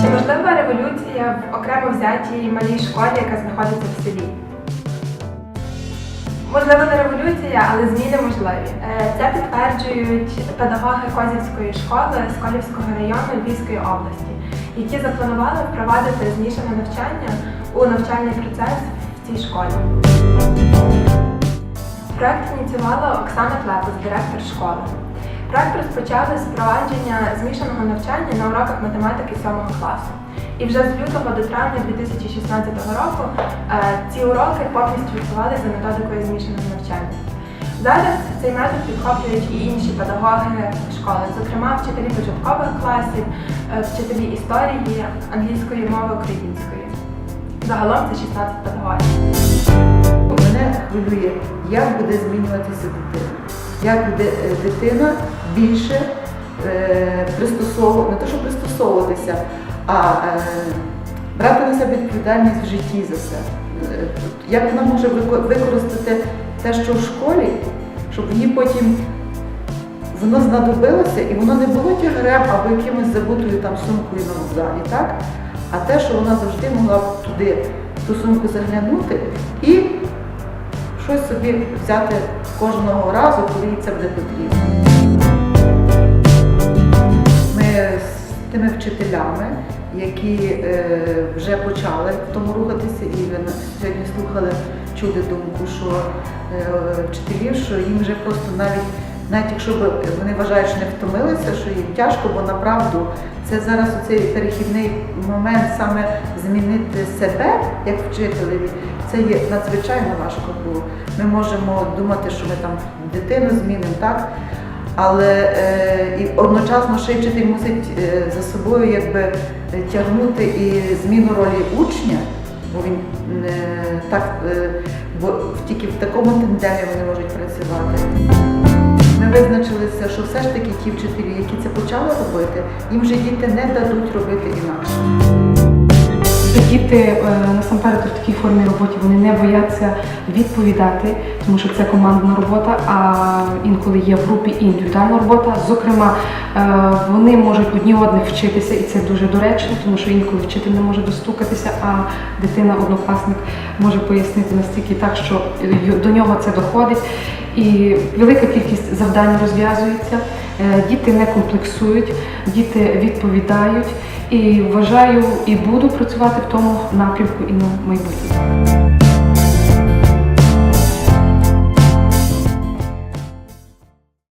Чи можлива революція в окремо взятій малій школі, яка знаходиться в селі? Можливо, не революція, але зміни можливі. Е, Це підтверджують педагоги Козівської школи Сколівського району Львівської області, які запланували впровадити змішане навчання у навчальний процес в цій школі. Проект ініціювала Оксана Клепус, директор школи. Проект розпочали з впровадження змішаного навчання на уроках математики 7 класу. І вже з лютого до травня 2016 року е, ці уроки повністю відбувалися за методикою змішаного навчання. Зараз цей метод підхоплюють і інші педагоги школи, зокрема вчителі початкових класів, е, вчителі історії, англійської мови, української. Загалом це 16 педагогів. Хвилює, як буде змінюватися дитина. Як буде е, дитина більше е, пристосовувати, не то, що пристосовуватися, а е, брати на себе відповідальність в житті за себе. Е, Як вона може використати те, що в школі, щоб їй потім воно знадобилося і воно не було тягарем або якимось забутою там сумкою на вокзалі, так? А те, що вона завжди могла туди ту сумку заглянути і щось собі взяти кожного разу, коли це буде потрібно. Ми з тими вчителями, які е, вже почали в тому рухатися, і ви сьогодні слухали, чули думку, що е, вчителів, що їм вже просто навіть, навіть якщо вони вважають, що не втомилися, що їм тяжко, бо направду це зараз оцей перехідний момент саме змінити себе як вчителеві. Це є надзвичайно важко, бо ми можемо думати, що ми там дитину змінимо, так? Але е, і одночасно ще вчитель мусить е, за собою якби тягнути і зміну ролі учня, бо він е, так, е, бо тільки в такому тандемі вони можуть працювати. Ми визначилися, що все ж таки ті вчителі, які це почали робити, їм вже діти не дадуть робити інакше. Діти е, насамперед в такій формі роботи вони не бояться відповідати, тому що це командна робота, а інколи є в групі і індивідуальна робота. Зокрема, е, вони можуть одні одних вчитися, і це дуже доречно, тому що інколи вчитель не може достукатися, а дитина, однокласник може пояснити настільки так, що до нього це доходить. І велика кількість завдань розв'язується. Е, Діти не комплексують, діти відповідають. І вважаю, і буду працювати в тому напрямку і на майбутнє.